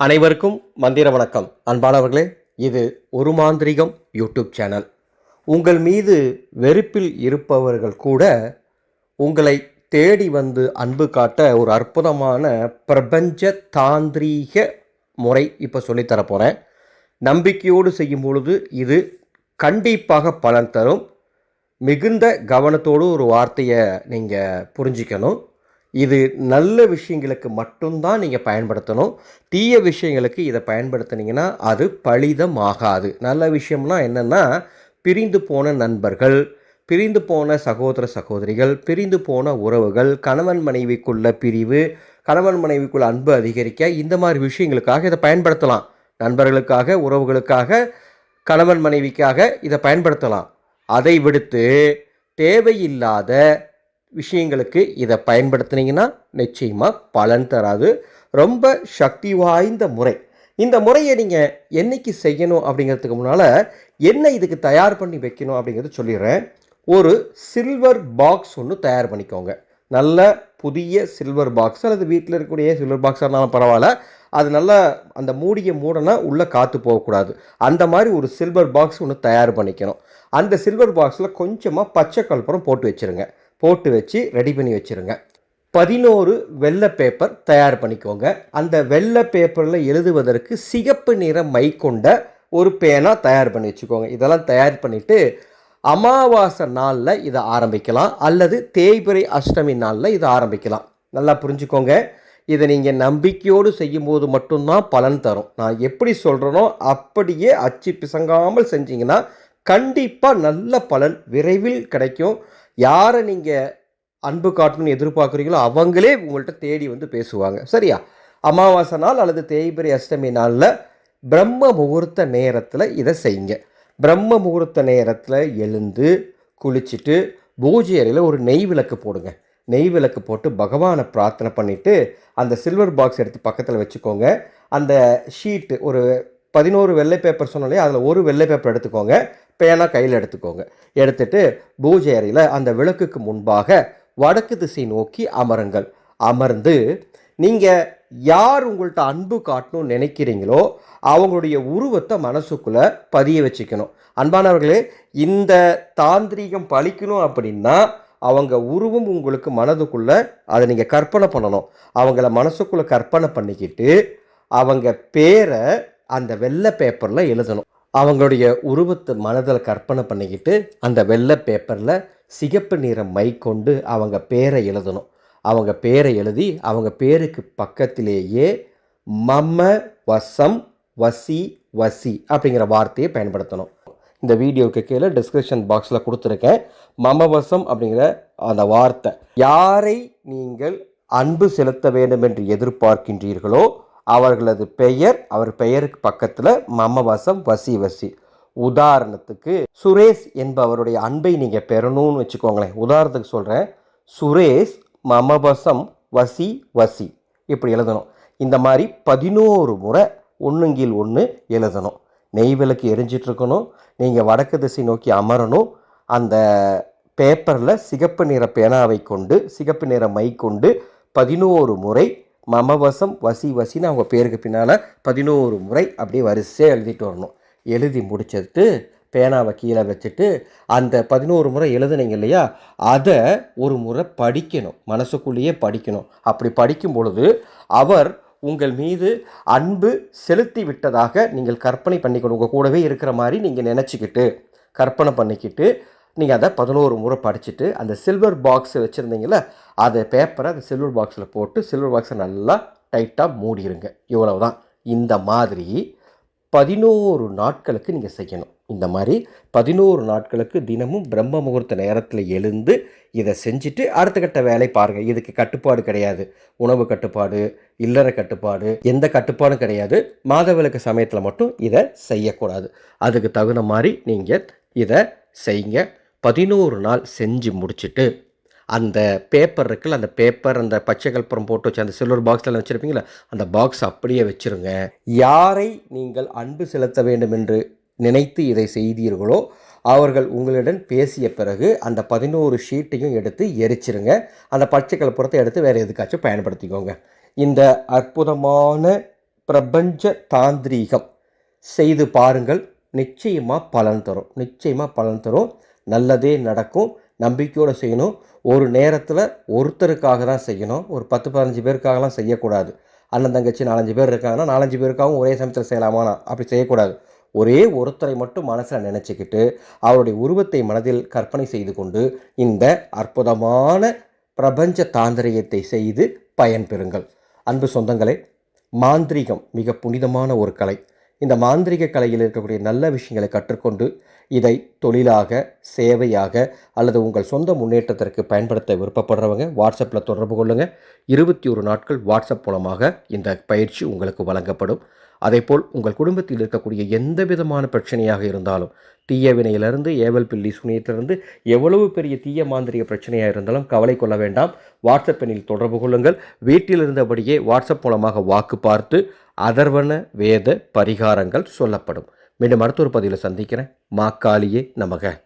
அனைவருக்கும் மந்திர வணக்கம். அன்பானவர்களே இது ஒரு மாந்திரிகம் யூடியூப் சேனல். உங்கள் மீது வெறுப்பில் இருப்பவர்கள் கூட உங்களை தேடி வந்து அன்பு காட்ட ஒரு அற்புதமான பிரபஞ்ச தாந்திரீக முறை இப்போ சொல்லித்தரப்போகிறேன் நம்பிக்கையோடு செய்யும் பொழுது இது கண்டிப்பாக பலன் தரும். மிகுந்த கவனத்தோடு ஒரு வார்த்தையை நீங்கள் புரிஞ்சிக்கணும். இது நல்ல விஷயங்களுக்கு மட்டும்தான் நீங்கள் பயன்படுத்தணும். தீய விஷயங்களுக்கு இதை பயன்படுத்துனீங்கன்னா அது பலிதம் ஆகாது நல்ல விஷயம்னா என்னென்னா பிரிந்து போன நண்பர்கள் பிரிந்து போன சகோதர சகோதரிகள் பிரிந்து போன உறவுகள் கணவன் மனைவிக்குள்ள பிரிவு கணவன் மனைவிக்குள்ள அன்பு அதிகரிக்க இந்த மாதிரி விஷயங்களுக்காக இதை பயன்படுத்தலாம். நண்பர்களுக்காக உறவுகளுக்காக கணவன் மனைவிக்காக இதை பயன்படுத்தலாம். அதை விடுத்து தேவையில்லாத விஷயங்களுக்கு இதை பயன்படுத்துனீங்கன்னா நிச்சயமாக பலன் தராது. ரொம்ப சக்தி வாய்ந்த முறை. இந்த முறையை நீங்கள் என்னைக்கு செய்யணும் அப்படிங்கிறதுக்கு முன்னால் என்ன இதுக்கு தயார் பண்ணி வைக்கணும் அப்படிங்கிறது சொல்லிடுறேன். ஒரு சில்வர் பாக்ஸ் ஒன்று தயார் பண்ணிக்கோங்க. நல்ல புதிய சில்வர் பாக்ஸ் அல்லது வீட்டில் இருக்கக்கூடிய சில்வர் பாக்ஸாக இருந்தாலும் பரவாயில்ல. அது நல்லா அந்த மூடியை மூடனா உள்ளே காற்று போகக்கூடாது. அந்த மாதிரி ஒரு சில்வர் பாக்ஸ் ஒன்று தயார் பண்ணிக்கணும். அந்த சில்வர் பாக்ஸில் கொஞ்சமாக பச்சை கல்பரம் போட்டு வச்சுருங்க. போட்டு வச்சு ரெடி பண்ணி வச்சுருங்க. பதினோரு வெள்ளை பேப்பர் தயார் பண்ணிக்கோங்க. அந்த வெள்ளை பேப்பரில் எழுதுவதற்கு சிகப்பு நிற மை கொண்ட ஒரு பேனா தயார் பண்ணி வச்சுக்கோங்க. இதெல்லாம் தயார் பண்ணிவிட்டு அமாவாசை நாளில் இதை ஆரம்பிக்கலாம். அல்லது தேய்பிரை அஷ்டமி நாளில் இதை ஆரம்பிக்கலாம். நல்லா புரிஞ்சுக்கோங்க. இதை நீங்கள் நம்பிக்கையோடு செய்யும்போது மட்டும்தான் பலன் தரும். நான் எப்படி சொல்கிறேனோ அப்படியே அச்சு பிசங்காமல் செஞ்சீங்கன்னா கண்டிப்பாக நல்ல பலன் விரைவில் கிடைக்கும். யாரை நீங்கள் அன்பு காட்டணும்னு எதிர்பார்க்குறீங்களோ அவங்களே உங்கள்கிட்ட தேடி வந்து பேசுவாங்க. சரியா? அமாவாசை நாள் அல்லது தேய்பிரி அஷ்டமி நாளில் பிரம்ம முகூர்த்த நேரத்தில் இதை செய்யுங்க. பிரம்ம முகூர்த்த நேரத்தில் எழுந்து குளிச்சுட்டு பூஜை அறையில் ஒரு நெய் விளக்கு போடுங்க. நெய் விளக்கு போட்டு பகவானை பிரார்த்தனை பண்ணிவிட்டு அந்த சில்வர் பாக்ஸ் எடுத்து பக்கத்தில் வச்சுக்கோங்க. அந்த ஷீட்டு ஒரு பதினோரு வெள்ளை பேப்பர் சொன்னாலே அதில் ஒரு வெள்ளை பேப்பர் எடுத்துக்கோங்க. பேனா கையில் எடுத்துக்கோங்க. எடுத்துட்டு பூஜை அறையில் அந்த விளக்குக்கு முன்பாக வடக்கு திசை நோக்கி அமருங்கள். அமர்ந்து நீங்கள் யார் உங்கள்கிட்ட அன்பு காட்டணும்னு நினைக்கிறீங்களோ அவங்களுடைய உருவத்தை மனசுக்குள்ளே பதிய வச்சுக்கணும். அன்பானவர்களே இந்த தாந்திரீகம் பழிக்கணும் அப்படின்னா அவங்க உருவம் உங்களுக்கு மனதுக்குள்ளே அதை நீங்கள் கற்பனை பண்ணணும். அவங்கள மனசுக்குள்ளே கற்பனை பண்ணிக்கிட்டு அவங்க பேரை அந்த வெள்ளை பேப்பரில் எழுதணும். அவங்களுடைய உருவத்தை மனதில் கற்பனை பண்ணிக்கிட்டு அந்த வெள்ளை பேப்பரில் சிகப்பு நிற மை கொண்டு அவங்க பேரை எழுதணும். அவங்க பேரை எழுதி அவங்க பேருக்கு பக்கத்திலேயே மம வசம் வசி வசி அப்படிங்கிற வார்த்தையை பயன்படுத்தணும். இந்த வீடியோவுக்கு கீழே டிஸ்கிரிப்ஷன் பாக்ஸில் கொடுத்துருக்கேன். மமவசம் அப்படிங்கிற அந்த வார்த்தை. யாரை நீங்கள் அன்பு செலுத்த வேண்டும் என்று எதிர்பார்க்கின்றீர்களோ அவர்களது பெயர் அவர் பெயருக்கு பக்கத்தில் மமவசம் வசி வசி. உதாரணத்துக்கு சுரேஷ் என்பவருடைய அன்பை நீங்கள் பெறணும்னு வச்சுக்கோங்களேன். உதாரணத்துக்கு சொல்கிறேன் சுரேஷ் மமவசம் வசி வசி. இப்படி எழுதணும். இந்த மாதிரி பதினோரு முறை ஒன்றுங்கில் ஒன்று எழுதணும். நெய் விளக்கு எரிஞ்சிட்ருக்கணும். நீங்கள் வடக்கு திசை நோக்கி அமரணும். அந்த பேப்பரில் சிகப்பு நிற பேனாவை கொண்டு சிகப்பு நிற மை கொண்டு பதினோரு முறை மமவசம் வசி வசின்னு அவங்க பேருக்கு பின்னால் பதினோரு முறை அப்படியே வரிசையாக எழுதிட்டு வரணும். எழுதி முடிச்சிட்டு பேனாவை கீழே வச்சுட்டு அந்த பதினோரு முறை எழுதுனீங்க இல்லையா? அதை ஒரு முறை படிக்கணும். மனசுக்குள்ளேயே படிக்கணும். அப்படி படிக்கும் பொழுது அவர் உங்கள் மீது அன்பு செலுத்தி விட்டதாக நீங்கள் கற்பனை பண்ணிக்கணும். உங்கள் கூடவே இருக்கிற மாதிரி நீங்கள் நினச்சிக்கிட்டு கற்பனை பண்ணிக்கிட்டு நீங்கள் அதை பதினோரு முறை படிச்சுட்டு அந்த சில்வர் பாக்ஸ் வச்சுருந்தீங்கள அதை பேப்பரை அந்த சில்வர் பாக்ஸில் போட்டு சில்வர் பாக்ஸை நல்லா டைட்டாக மூடிடுங்க இவ்வளவு தான் இந்த மாதிரி பதினோரு நாட்களுக்கு நீங்கள் செய்யணும். இந்த மாதிரி பதினோரு நாட்களுக்கு தினமும் பிரம்ம முகூர்த்த நேரத்தில் எழுந்து இதை செஞ்சுட்டு அடுத்த கட்ட வேலை பாருங்கள் இதுக்கு கட்டுப்பாடு கிடையாது. உணவு கட்டுப்பாடு இல்லற கட்டுப்பாடு எந்த கட்டுப்பாடும் கிடையாது. மாதவிலக்கு சமயத்தில் மட்டும் இதை செய்யக்கூடாது. அதுக்கு தகுந்த மாதிரி நீங்கள் இதை செய்யுங்க. பதினோரு நாள் செஞ்சு முடிச்சுட்டு அந்த பேப்பர் இருக்குல்ல அந்த பேப்பர் அந்த பச்சை கற்பூரம் போட்டு வச்சு அந்த சில்வர் பாக்ஸில் வச்சுருப்பீங்களா அந்த பாக்ஸ் அப்படியே வச்சுருங்க. யாரை நீங்கள் அன்பு செலுத்த வேண்டும் என்று நினைத்து இதை செய்தீர்களோ அவர்கள் உங்களிடம் பேசிய பிறகு அந்த பதினோரு ஷீட்டையும் எடுத்து எரிச்சிருங்க. அந்த பச்சை கற்பூரத்தை எடுத்து வேறு எதுக்காச்சும் பயன்படுத்திக்கோங்க. இந்த அற்புதமான பிரபஞ்ச தாந்திரீகம் செய்து பாருங்கள். நிச்சயமாக பலன் தரும். நிச்சயமாக பலன் தரும். நல்லதே நடக்கும் நம்பிக்கையோடு செய்யணும். ஒரு நேரத்தில் ஒருத்தருக்காக தான் செய்யணும். ஒரு பத்து பதினஞ்சு பேருக்காகலாம் செய்யக்கூடாது. அண்ணன் தங்கச்சி நாலஞ்சு பேர் இருக்காங்கன்னா நாலஞ்சு பேருக்காகவும் ஒரே சமயத்தில் செய்யலாமாண்ணா அப்படி செய்யக்கூடாது. ஒரே ஒருத்தரை மட்டும் மனசில் நினச்சிக்கிட்டு அவருடைய உருவத்தை மனதில் கற்பனை செய்து கொண்டு இந்த அற்புதமான பிரபஞ்ச தாந்திரியத்தை செய்து பயன்பெறுங்கள். அன்பு சொந்தங்களே மாந்திரீகம் மிக புனிதமான ஒரு கலை. இந்த மாந்திரீக கலையில் இருக்கக்கூடிய நல்ல விஷயங்களை கற்றுக்கொண்டு இதை தொழிலாக சேவையாக அல்லது உங்கள் சொந்த முன்னேற்றத்திற்கு பயன்படுத்த விருப்பப்படுறவங்க வாட்ஸ்அப்பில் தொடர்பு கொள்ளுங்கள் இருபத்தி ஒரு நாட்கள் வாட்ஸ்அப் மூலமாக இந்த பயிற்சி உங்களுக்கு வழங்கப்படும். அதேபோல் உங்கள் குடும்பத்தில் இருக்கக்கூடிய எந்த விதமான பிரச்சனையாக இருந்தாலும் தீய வினையிலிருந்து ஏவல் பில்லி சுனியத்திலிருந்து எவ்வளவு பெரிய தீய மாந்திரிக பிரச்சனையாக இருந்தாலும் கவலை கொள்ள வேண்டாம். வாட்ஸ்அப் எண்ணில் தொடர்பு கொள்ளுங்கள். வீட்டில் இருந்தபடியே வாட்ஸ்அப் மூலமாக வாக்கு பார்த்து அதர்வன வேத பரிகாரங்கள் சொல்லப்படும். மீண்டும் அடுத்த ஒரு பதிவில் சந்திக்கிறேன். மாக்காளியே நமக.